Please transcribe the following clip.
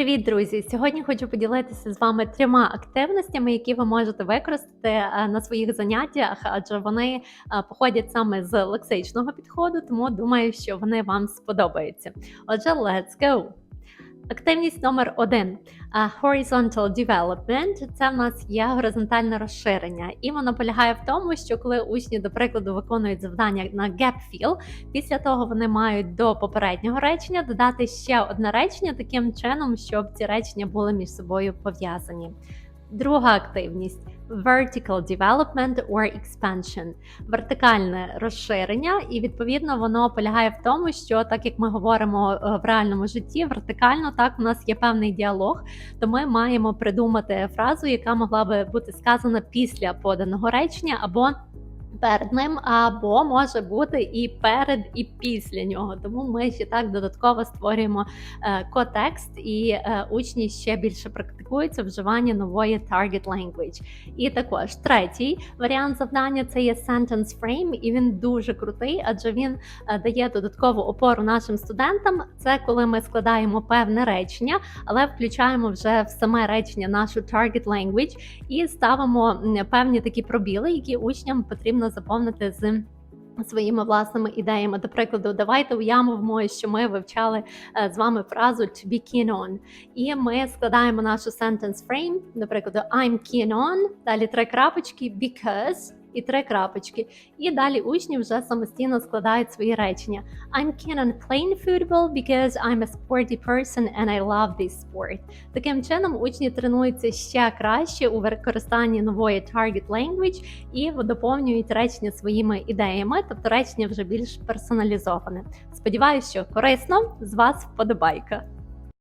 Привіт, друзі! Сьогодні хочу поділитися з вами трьома активностями, які ви можете використати е, на своїх заняттях, адже вони е, походять саме з лексичного підходу, тому думаю, що вони вам сподобаються. Отже, let's go! Активність номер один Horizontal Development – це в нас є горизонтальне розширення, і воно полягає в тому, що коли учні, до прикладу, виконують завдання на gap fill, після того вони мають до попереднього речення додати ще одне речення таким чином, щоб ці речення були між собою пов'язані. Друга активність vertical development or expansion. Вертикальне розширення, і відповідно воно полягає в тому, що так як ми говоримо е, в реальному житті, вертикально так у нас є певний діалог, то ми маємо придумати фразу, яка могла би бути сказана після поданого речення або перед ним, або може бути і перед, і після нього. Тому ми ще так додатково створюємо е, контекст, і е, учні ще більше практикуються вживання нової target language. І також третій варіант завдання це є sentence frame, і він дуже крутий, адже він е, дає додаткову опору нашим студентам. Це коли ми складаємо певне речення, але включаємо вже в саме речення нашу target language і ставимо певні такі пробіли, які учням потрібно заповнити з. Своїми власними ідеями, до прикладу, давайте уявимо, що ми вивчали е, з вами фразу to be keen on. І ми складаємо нашу sentence frame, наприклад, I'm keen on, далі три крапочки, because і три крапочки. І далі учні вже самостійно складають свої речення. I'm keen on playing football because I'm a sporty person and I love this sport. Таким чином, учні тренуються ще краще у використанні нової target language і доповнюють речення своїми ідеями, тобто речення вже більш персоналізоване. Сподіваюсь, що корисно з вас вподобайка.